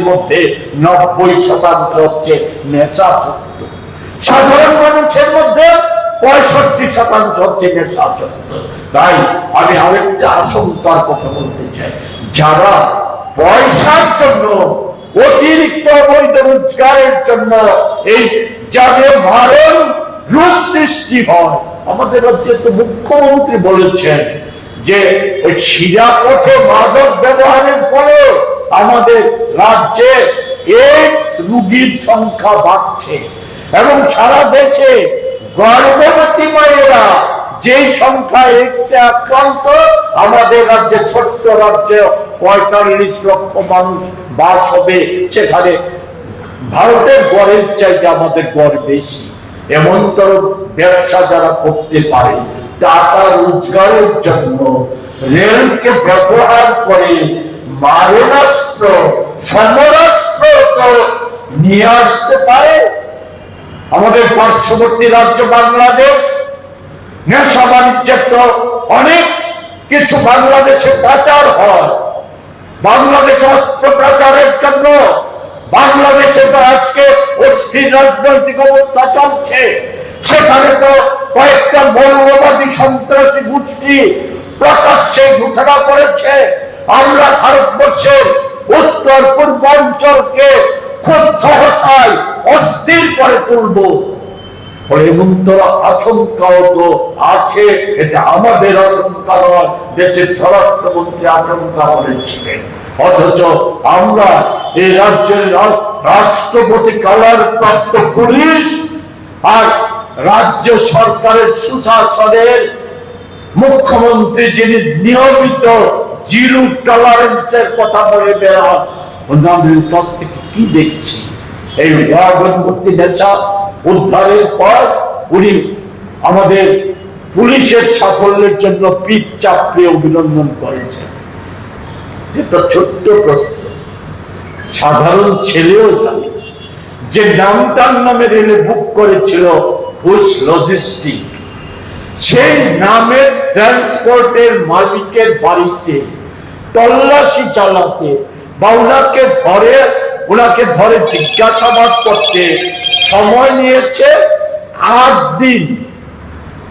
মধ্যে নব্বই শতাংশ হচ্ছে নেশাসক্ত সাধারণ মানুষের মধ্যে পঁয়ষট্টি শতাংশ হচ্ছে নেশাসক্ত তাই আমি আরেকটা আশঙ্কার কথা বলতে চাই। যারা পয়সার জন্য, অতিরিক্ত অবৈধ রোজগারের জন্য এই যাদের মারণ রোগ সৃষ্টি হয়, আমাদের রাজ্যে তো মুখ্যমন্ত্রী বলেছেন যে ওই শিরাপথে মাদক ব্যবহারের ফলে আমাদের রাজ্যে রোগীর সংখ্যা বাড়ছে এবং সারা দেশে গর্ভবতী মায়েরা যেই সংখ্যা এইডসে আক্রান্ত, আমাদের রাজ্যে ছোট্ট রাজ্যে পঁয়তাল্লিশ লক্ষ মানুষ বাস হবে। সেখানে ভারতের গড়ের চাইতে আমাদের গড় বেশি। এমন তো ব্যবসা যারা করতে পারে টাকা রোজগারের জন্য রেলকে ব্যবহার করে মারণাস্ত্র সমরাস্ত্র তো নিয়ে আসতে পারে। আমাদের পার্শ্ববর্তী রাজ্য বাংলাদেশ, নেশা বাণিজ্যের তো অনেক কিছু বাংলাদেশে পাচার হয়। বাংলাদেশে অস্ত্র প্রচারের জন্য বাংলাদেশে তো আজকে অস্থির রাজনৈতিক অবস্থা চলছে। সেখানে তো কয়েকটা মৌলবাদী সন্ত্রাসী গোষ্ঠী প্রকাশ্যে ঘোষণা করেছে। আমরা ভারতবর্ষের উত্তর পূর্বাঞ্চলকে খুব সহসায় অস্থির করে তুলবো। রাষ্ট্রপতি কালার প্রাপ্ত পুলিশ আর রাজ্য সরকারের সুশাসনের মুখ্যমন্ত্রী যিনি নিয়মিত জিরো টলারেন্সের কথা বলে বেড়ান ওনাদের কাছ থেকে কি দেখছি? এই গণপতি নেশা উদ্ধারের পর উনি আমাদের পুলিশের সাফল্যের জন্য পিঠ চাপড়ে অভিনন্দন করেছেন। যেটা ছোট্ট প্রশ্ন। সাধারণ ছেলেও জানে যে নামটার নামে রেলে বুক করেছিল ঘুষ লজিস্টিক সেই নামের ট্রান্সপোর্টের মালিকের বাড়িতে, তল্লাশি চালাতে বা ওনাকে ধরে ওনাকে ধরে জিজ্ঞাসাবাদ করতে সময় নিয়েছে আট দিন।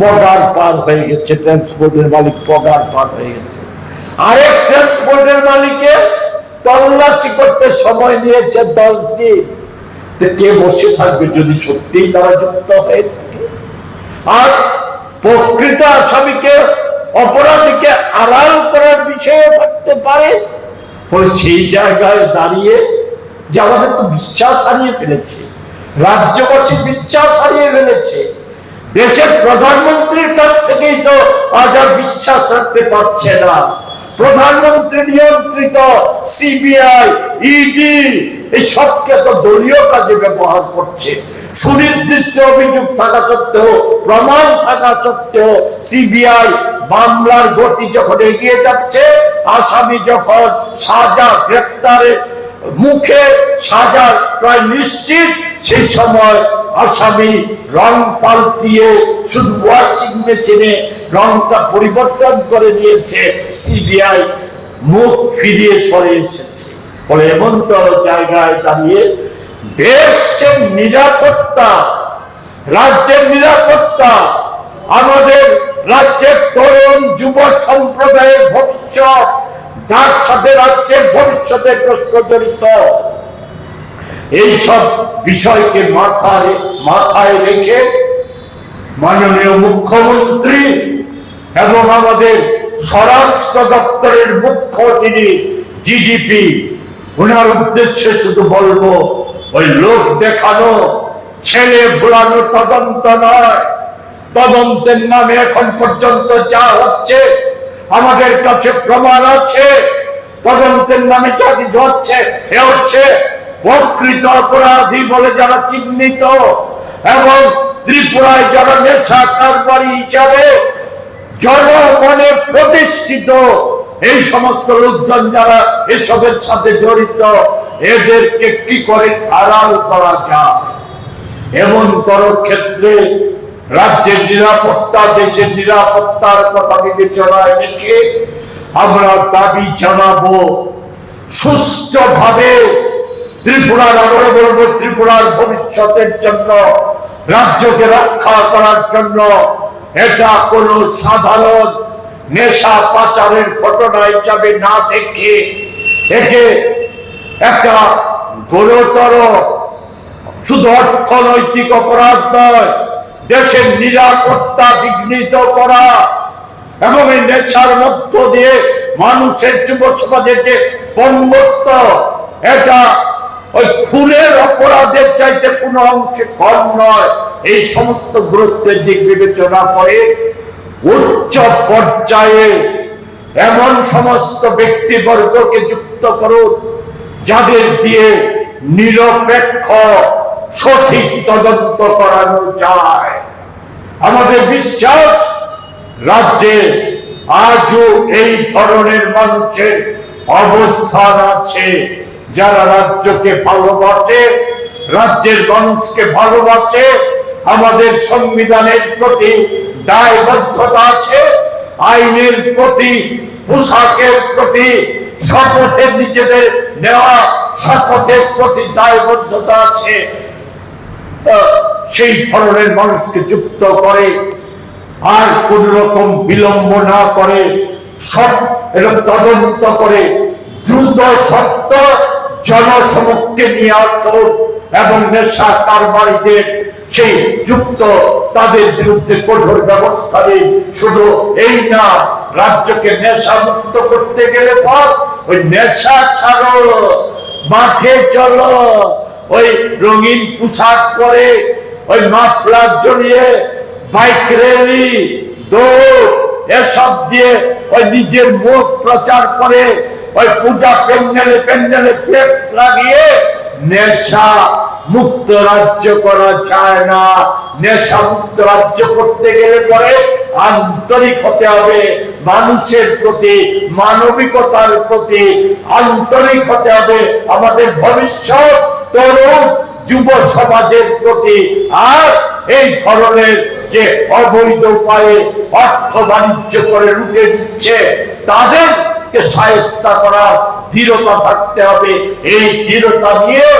পগার পার হয়ে গেছে ট্রান্সপোর্টের মালিক পগার পার হয়ে গেছে। আরেক ট্রান্সপোর্টের মালিকে তল্লাশি করতে সময় নিয়েছে দশ দিন। কে বসে থাকবে যদি সত্যিই তারা যুক্ত হয়ে থাকে? আর প্রকৃত আসামিকে অপরাধীকে আড়াল করার বিষয়ে থাকতে পারে। সেই জায়গায় দাঁড়িয়ে যে আমাদের তো বিশ্বাস হারিয়ে ফেলেছে, রাজ্যবাসী বিশ্বাস হারিয়ে ফেলেছে, দেশের প্রধানমন্ত্রীর কাছ থেকেই তো আজ আর বিশ্বাস রাখতে পারছে না। প্রধানমন্ত্রী নিয়ন্ত্রিত, সিবিআই, ইডি, এই সবকে তো দলীয় কাজে ব্যবহার করছে। সুনির্দিষ্ট অভিযোগ থাকা সত্ত্বেও, প্রমাণ থাকা সত্ত্বেও সিবিআই মামলার গতি যখন এগিয়ে যাচ্ছে, আসামি যখন সাজা গ্রেপ্তারের মুখে সাজা প্রায় নিশ্চিত সেই সময় আসামি রং পাল্টিয়ে শুধু ওয়াশিং মেশিনে রংটা পরিবর্তন করে নিয়েছে, সিবিআই মুখ ফিরিয়ে সরে এসেছে। ফলে এমনতর জায়গায় দাঁড়িয়ে দেশের নিরাপত্তা রাজ্যের নিরাপত্তা, আমাদের রাজ্যের তরুণ যুব সম্প্রদায়ের ভবিষ্যৎ, যার সাথে রাজ্যের ভবিষ্যতের প্রশ্ন জড়িত এইসব বিষয়কে মাথায় মাথায় রেখে মাননীয় মুখ্যমন্ত্রী এবং আমাদের স্বরাষ্ট্র দপ্তরের মুখ্য যিনি, জিডিপি ওনার উদ্দেশ্যে শুধু বলব ওই লোক দেখানো ছেলে ভোলানো তদন্ত নয়। তদন্তের নামে এখন পর্যন্ত যা হচ্ছে, আমাদের কাছে প্রমাণ আছে। তদন্তের নামে যা কিছু হচ্ছে, এ হচ্ছে প্রকৃত অপরাধী বলে যারা চিহ্নিত এবং ত্রিপুরায় যারা নেশা কারবারি হিসাবে জনমনে প্রতিষ্ঠিত, এই সমস্ত লোকজন যারা এসবের সাথে জড়িত এদেরকে কি করে আড়াল করা যায়? এমন তর ক্ষেত্রে রাজ্যের নিরাপত্তা, দেশের নিরাপত্তার কথা বিবেচনায় রেখে আমরা দাবি জানাব সুস্থভাবে ত্রিপুরার আবারও বলব ত্রিপুরার ভবিষ্যতের জন্য, রাজ্যকে রক্ষা করার জন্য এটা কোনো সাধারণ নেশা পাচারের ঘটনা হিসাবে না দেখে একে একটা গুরুতর শুধু অর্থনৈতিক অপরাধ নয়। দেশের নিরাপত্তা বিঘ্নিত করা এবং এই নেশার মধ্য দিয়ে মানুষের যুব সমাজের যে পঙ্গত্ব এটা ওই খুনের অপরাধের চাইতে কোনো অংশে কম নয়। এই সমস্ত গুরুত্বের দিক বিবেচনা করে উচ্চ পর্যায়ে এমন সমস্ত ব্যক্তিবর্গকে যুক্ত করুন। যাদের দিয়ে নিরপেক্ষ, সঠিক তদন্ত করানো যায়। আমাদের বিশ্বাস, রাজ্যে আজও এই ধরনের মানুষের অবস্থান আছে। যারা রাজ্যকে ভালোবাসে, রাজ্যের মানুষকে ভালোবাসে, আমাদের সংবিধানের প্রতি দায়বদ্ধতা আছে, আইনের প্রতি, পোশাকের প্রতি শপথের নিজেদের নেওয়া শপথের প্রতি দায়বদ্ধতা আছে। সেই ধরনের মানুষকে যুক্ত করে আর কোন রকম বিলম্ব না করে সব এটা তদন্ত করে দ্রুত সত্য জনসমক্ষে নিয়ে আসুন এবং নেশা কারবারিতে সেই যুক্ত তাদের বিরুদ্ধে কঠোর ব্যবস্থা নিন। শুধু এই না, রাজ্যকে নেশা মুক্ত করতে গেলে পর ওই নেশা ছাড়ো, মাঠে চলো। ওই রঙিন পোশাক পরে, ওই মাফলার জড়িয়ে বাইক র্যালি দৌড়, এসব দিয়ে ওই নিজের মুখ প্রচার করে, ওই পূজা প্যান্ডেলে প্যান্ডেলে ফ্লেক্স লাগিয়ে নেশা মুক্ত রাজ্য করা যায় না। নেশা মুক্ত রাজ্য করতে গেলে পরে আন্তরিক হতে হবে। মানুষের প্রতি, মানবিকতার প্রতি আন্তরিক হতে হবে। আমাদের ভবিষ্যৎ তরুণ যুব সমাজের প্রতি আর এই ধরনের যে অবৈধ উপায়ে অর্থ বাণিজ্য করে লুটে দিচ্ছে তাদেরকে সায়স্তা করার দৃঢ়তা থাকতে হবে। এই দৃঢ়তা নিয়ে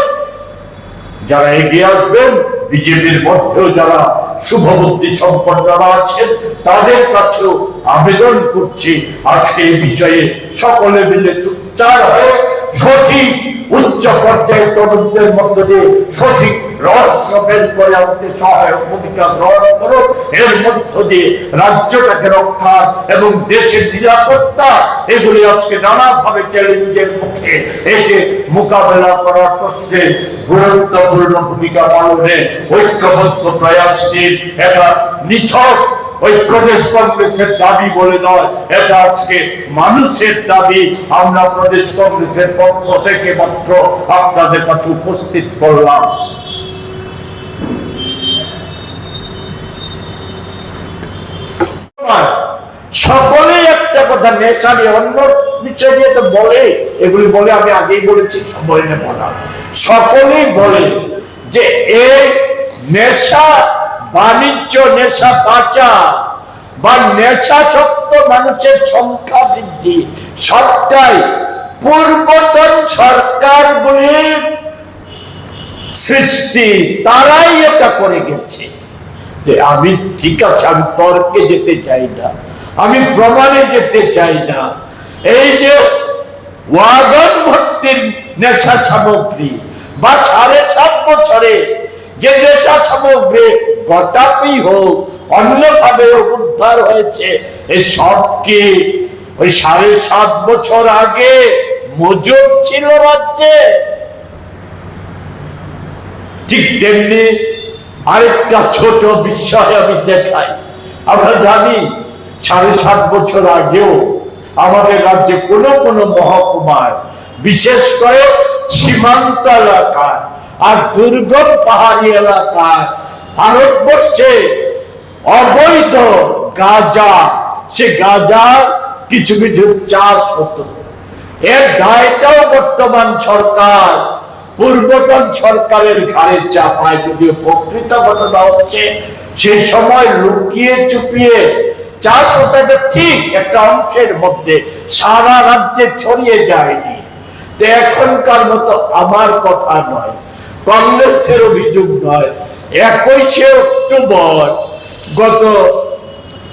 যারা এগিয়ে আসবেন, বিজেপির মধ্যেও যারা শুভবুদ্ধি সম্পন্নরা আছেন, তাদের কাছেও আবেদন করছি আজকে এই বিষয়ে সকলে মিলে চুপচার হয়ে সঠিক উচ্চ পর্যায়ের তরুণদের মধ্য দিয়ে সঠিক রহস্য বের করে আনতে সহায়ক ভূমিকা গ্রহণ করুন। এর মধ্য দিয়ে রাজ্যটাকে রক্ষা এবং দেশের নিরাপত্তা, এগুলি আজকে নানাভাবে চ্যালেঞ্জের মুখে একে মোকাবেলা করার প্রশ্নে গুরুত্বপূর্ণ ভূমিকা পালনে ঐক্যবদ্ধ প্রয়াসশীল এটা নিছক ওই প্রদেশ কংগ্রেসের দাবি বলে নয়, এটা আজকে মানুষের দাবি। আমরা প্রদেশ কংগ্রেসের পক্ষ থেকে মাত্র আপনাদের কাছে উপস্থিত করলাম। সকলেই একটা কথা নেশা নিয়ে, অন্য বিষয় নিয়ে তো বলে, এগুলি বলে আমি আগেই বলেছি, সময় নেব না সকলেই বলে যে এই নেশা, বাণিজ্য নেশা পাচা বা নেশাসক্ত মানুষের সংখ্যা বৃদ্ধি। সবটাই পূর্বতন সরকারগুলির সৃষ্টি, তারাই এটা করে গেছে। যে আমি ঠিক আছে, আমি তর্কে যেতে চাই না, আমি প্রমাণে যেতে চাই না। এই যে ওয়াগন ভর্তির নেশা সামগ্রী, বা সাড়ে সাত বছরে যে নেশা সামগ্রী গোটাপি হোক অন্যভাবে উদ্ধার হয়েছে। এই সব কি ওই সাড়ে সাত বছর আগে মজুদ ছিল রাজ্যে? ঠিক তেমনি আরেকটা ছোট বিষয় আমি দেখাই। আমরা জানি সাড়ে সাত বছর আগেও আমাদের রাজ্যে কোনো কোনো মহকুমায় বিশেষ করে সীমান্ত এলাকায় আর দুর্গম পাহাড়ি এলাকায় ভারতবর্ষে অবৈধ গাঁজা। সে গাঁজা কিছু কিছু চাষ হতো। এর দায়টাও বর্তমান সরকার। পূর্বতন সরকারের ঘাড়ে চাপায় যদিও প্রকৃত ঘটনা হচ্ছে সেই সময় লুকিয়ে চুপিয়ে চাষ হতে ঠিক একটা অংশের মধ্যে, সারা রাজ্যে ছড়িয়ে যায়নি। তো এখনকার মতো আমার কথা নয়, কংগ্রেসের অভিযোগ নয় একুশে অক্টোবর গত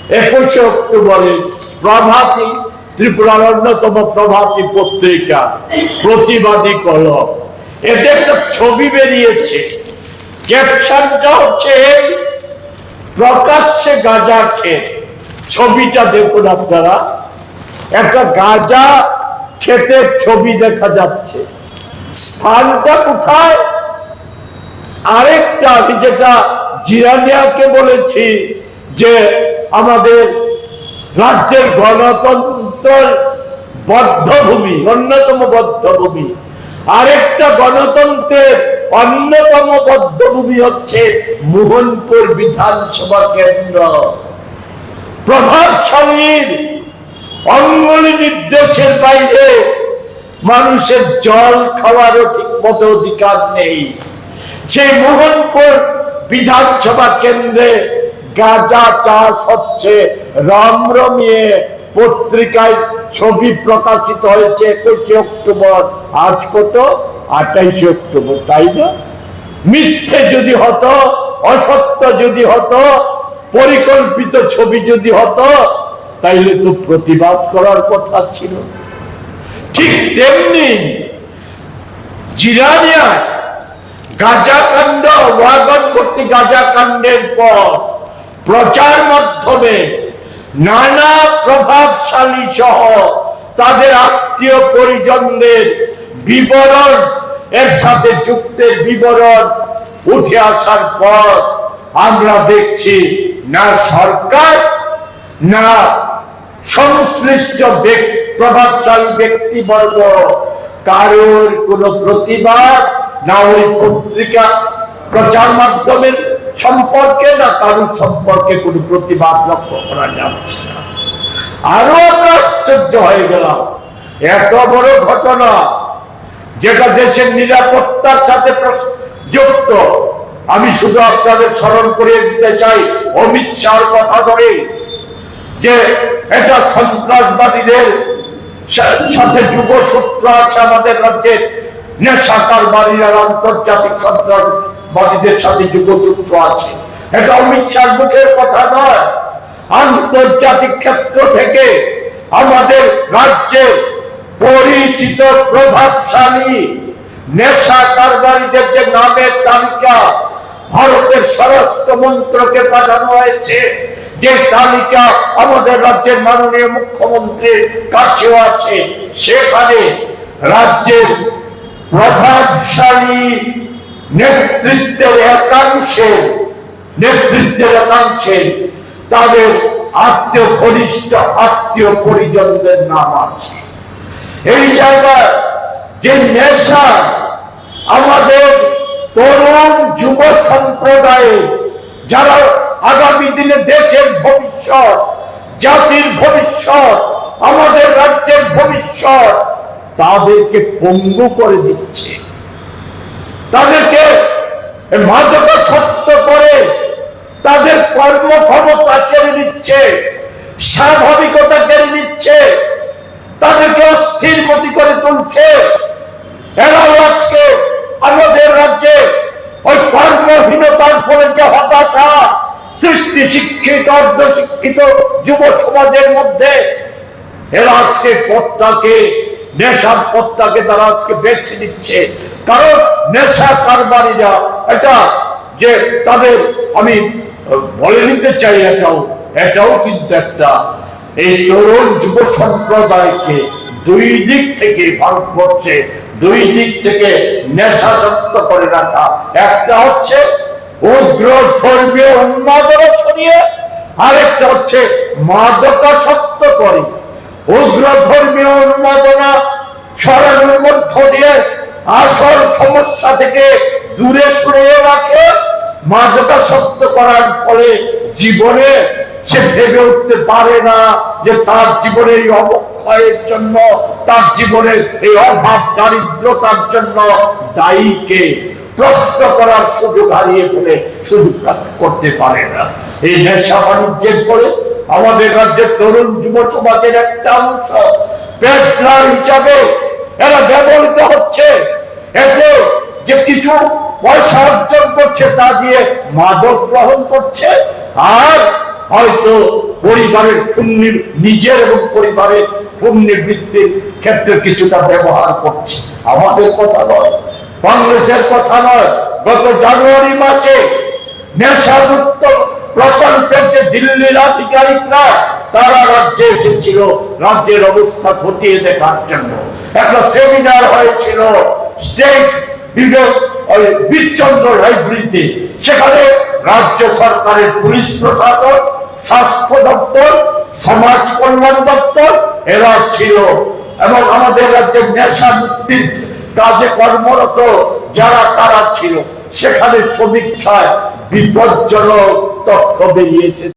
একুশে অক্টোবরে প্রভাতী ত্রিপুরার অন্যতম প্রভাতী পত্রিকা প্রতিবাদী কলম। এতে একটা ছবি বেরিয়েছে। ক্যাপশনটা হচ্ছে প্রকাশ্যে গাঁজা খেত ছবিটা দেখুন আপনারা। একটা গাঁজা ক্ষেতের ছবি দেখা যাচ্ছে। স্থানটা কোথায়? আরেকটা আমি যেটা জিরানিয়াকে বলেছি যে আমাদের রাজ্যের গণতন্ত্র বদ্ধভূমি, অন্যতম বদ্ধভূমি। আরেকটা গণতন্ত্রের অন্যতম বদ্ধভূমি হচ্ছে মোহনপুর বিধানসভা কেন্দ্র। প্রভাবশালীর অঙ্গলি নির্দেশের বাইরে মানুষের জল খাওয়ারও ঠিক মতো অধিকার নেই। সেই মোহনপুর বিধানসভা কেন্দ্রে গাঁজা চাষ হচ্ছে। রমরমিয়ে পত্রিকায় ছবি প্রকাশিত হয়েছে একুশে অক্টোবর। আজ কত? আঠাইশে অক্টোবর, তাই না? মিথ্যে যদি হতো, অসত্য যদি হতো, পরিকল্পিত ছবি যদি হতো, তাইলে তো প্রতিবাদ করার কথা ছিল। ঠিক তেমনি জিরানিয়া গাজাকাণ্ড ওয়াগন ভর্তি গাজাকাণ্ডের পর প্রচার মাধ্যমে নানা প্রভাবশালী সহ তাদের আত্মীয় পরিজনদের বিবরণ, এর সাথে যুক্তের বিবরণ উঠে আসার পর আমরা দেখছি, না সরকার, না সংশ্লিষ্ট প্রভাবশালী ব্যক্তিবর্গ কারোর কোনো প্রতিবাদ না ওই পত্রিকা প্রচার মাধ্যমের সম্পর্কে, না কারোর সম্পর্কে কোনো প্রতিবাদ লক্ষ্য করা যাচ্ছে না। আরও আমরা আশ্চর্য হয়ে গেলাম। এত বড় ঘটনা যেটা দেশের নিরাপত্তার সাথে যুক্ত। আমি শুধু আপনাদের স্মরণ করিয়ে দিতে চাই, অমিত শাহর কথা ধরে, যে এটা সন্ত্রাসবাদীদের সাথে যুগসূত্র আছে আমাদের রাজ্যে নেশাকার বাড়ির আন্তর্জাতিক সন্ত্রাসবাদীদের সাথে যুগসূত্র আছে। এটা অমিত শাহ কথা নয়। আন্তর্জাতিক ক্ষেত্র থেকে আমাদের রাজ্যে পরিচিত প্রভাবশালী নেশা কারবারিদের যে নামের তালিকা ভারতের স্বরাষ্ট্র মন্ত্রকে পাঠানো হয়েছে, যে তালিকা আমাদের রাজ্যের মাননীয় মুখ্যমন্ত্রীর কাছেও আছে, সেখানে রাজ্যের প্রভাবশালী নেতৃত্বের একাংশে নেতৃত্বের একাংশে তাদের আত্মীয়, ঘনিষ্ঠ আত্মীয় পরিজনদের নাম আছে। এই জায়গায় যে নেশা আমাদের তরুণ যুব সম্প্রদায়ে, যারা আগামী দিনে দেশের ভবিষ্যৎ, জাতির ভবিষ্যৎ, আমাদের রাজ্যের ভবিষ্যৎ তাদেরকে পঙ্গু করে দিচ্ছে। তাদেরকে করে তাদের কর্ম কর্মক্ষমতা কেড়ে নিচ্ছে, স্বাভাবিকতা কেড়ে নিচ্ছে, তাদেরকে অস্থির মতি করে তুলছে। এরাও আজকে আমাদের রাজ্যে ওই কর্মহীনতার ফলে যে হতাশা সৃষ্টি শিক্ষিত অর্ধ শিক্ষিত যুব সমাজের মধ্যে, এরা আজকে পথটাকে নেশার পথটাকে তারা আজকে বেছে নিচ্ছে। কারণ নেশা কারবারিরা, এটা যে তাদের, আমি বলে নিতে চাই এটাও এটাও কিন্তু একটা এই তরুণ যুব সম্প্রদায়কে দুই দিক থেকে ভারতবর্ষে দুই দিক থেকে নেশাসক্ত করে রাখা। একটা হচ্ছে উগ্র ধর্মীয় উন্মাদনা ছড়িয়ে, আরেকটা হচ্ছে মাদকাসক্ত করে। উগ্র ধর্মীয় উন্মাদনা ছড়ানোর মধ্য দিয়ে আসল সমস্যা থেকে দূরে সরিয়ে রাখে মাদকাসক্ত করার ফলে জীবনে সে ভেবে উঠতে পারে না যে তার জীবনের এই অবক্ষয়ের জন্য, তার জীবনের এই অভাব, দারিদ্রতার জন্য দায়ীকে প্রশ্ন করার সুযোগ হারিয়ে ফেলে সুযোগ করতে পারে না। এই নেশা বাণিজ্যের ফলে আমাদের রাজ্যের তরুণ যুব সমাজের একটা অংশ পেটলার হিসাবে এরা ব্যবহৃত হচ্ছে। এতে যে কিছু পয়সা অর্জন করছে তা দিয়ে মাদক গ্রহণ করছে, আর হয়তো পরিবারের পুণ্যের নিজের এবং পরিবারের পুণ্যের বৃত্তির ক্ষেত্রে কিছুটা ব্যবহার করছে। আমাদের কথা নয়। কংগ্রেসের কথা নয়, গত জানুয়ারি মাসে নেশামুক্ত প্রকল্পের যে দিল্লির আধিকারিকরা, তারা রাজ্যে এসেছিল, রাজ্যের অবস্থা খতিয়ে দেখার জন্য। একটা সেমিনার হয়েছিল, স্টেট বিবেক, ওই বীরচন্দ্র লাইব্রেরিতে। সেখানে রাজ্য সরকারের পুলিশ প্রশাসন স্বাস্থ্য দপ্তর, সমাজ কল্যাণ দপ্তর, এরা ছিল। এবং আমাদের রাজ্যের নেশা মুক্তির কাজে কর্মরত যারা তারা ছিল সেখানে সমীক্ষায় বিপজ্জনক তথ্য বেরিয়েছে।